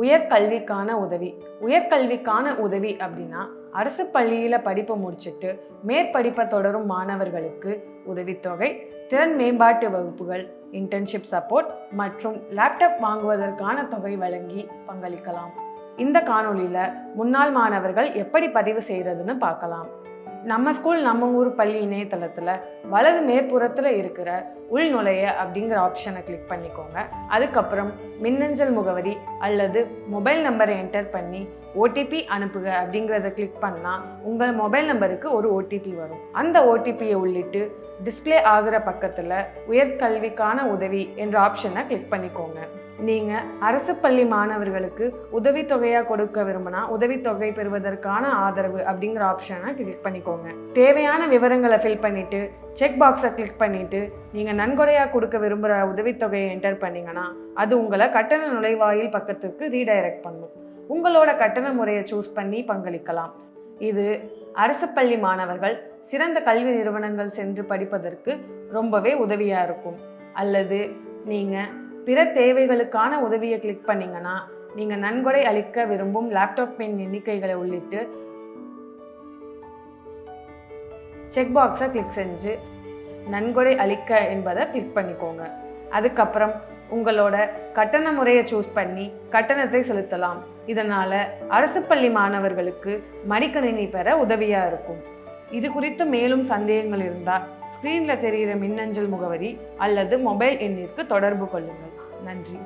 உயர்கல்விக்கான உதவி. உயர்கல்விக்கான உதவி அப்படின்னா அரசு பள்ளியில் படிப்பை முடிச்சுட்டு மேற்படிப்பை தொடரும் மாணவர்களுக்கு உதவித்தொகை திறன் மேம்பாட்டு வகுப்புகள் இன்டர்ன்ஷிப் சப்போர்ட் மற்றும் லேப்டாப் வாங்குவதற்கான தொகை வழங்கி பங்களிக்கலாம். இந்த காணொளியில் முன்னாள் மாணவர்கள் எப்படி பதிவு செய்கிறதுன்னு பார்க்கலாம். நம்ம ஸ்கூல் நம்ம ஊர் பள்ளி இணையதளத்தில் வலது மேற்புறத்தில் இருக்கிற உள்நுழைய அப்படிங்கிற ஆப்ஷனை கிளிக் பண்ணிக்கோங்க. அதுக்கப்புறம் மின்னஞ்சல் முகவரி அல்லது மொபைல் நம்பரை என்டர் பண்ணி ஓடிபி அனுப்புக அப்படிங்கிறத கிளிக் பண்ணால் உங்கள் மொபைல் நம்பருக்கு ஒரு ஓடிபி வரும். அந்த ஓடிபியை உள்ளிட்டு டிஸ்ப்ளே ஆகிற பக்கத்தில் உயர்கல்விக்கான உதவி என்ற ஆப்ஷனை கிளிக் பண்ணிக்கோங்க. நீங்கள் அரசு பள்ளி மாணவர்களுக்கு உதவித்தொகையாக கொடுக்க விரும்பினா உதவித்தொகை பெறுவதற்கான ஆதரவு அப்படிங்கிற ஆப்ஷனை கிளிக் பண்ணிக்கோங்க. தேவையான விவரங்களை ஃபில் பண்ணிவிட்டு செக் பாக்ஸை கிளிக் பண்ணிவிட்டு நீங்கள் நன்கொடையாக கொடுக்க விரும்புகிற உதவித்தொகையை என்டர் பண்ணிங்கன்னா அது உங்களை கட்டண நுழைவாயில் பக்கத்துக்கு ரீடைரக்ட் பண்ணும். உங்களோட கட்டண முறையை சூஸ் பண்ணி பங்களிக்கலாம். இது அரசு பள்ளி மாணவர்கள் சிறந்த கல்வி நிறுவனங்கள் சென்று படிப்பதற்கு ரொம்பவே உதவியாக இருக்கும். அல்லது நீங்கள் பிற தேவைகளுக்கான உதவியை கிளிக் பண்ணிங்கன்னா நீங்கள் நன்கொடை அளிக்க விரும்பும் லேப்டாப் பெண் எண்ணிக்கைகளை உள்ளிட்டு செக் பாக்ஸை கிளிக் செஞ்சு நன்கொடை அளிக்க என்பதை கிளிக் பண்ணிக்கோங்க. அதுக்கப்புறம் உங்களோட கட்டண முறையை சூஸ் பண்ணி கட்டணத்தை செலுத்தலாம். இதனால் அரசு பள்ளி மாணவர்களுக்கு மடிக்கணினி பெற உதவியாக இருக்கும். இது குறித்து மேலும் சந்தேகங்கள் இருந்தால் ஸ்க்ரீனில் தெரிகிற மின்னஞ்சல் முகவரி அல்லது மொபைல் எண்ணிற்கு தொடர்பு கொள்ளுங்கள். நன்றி.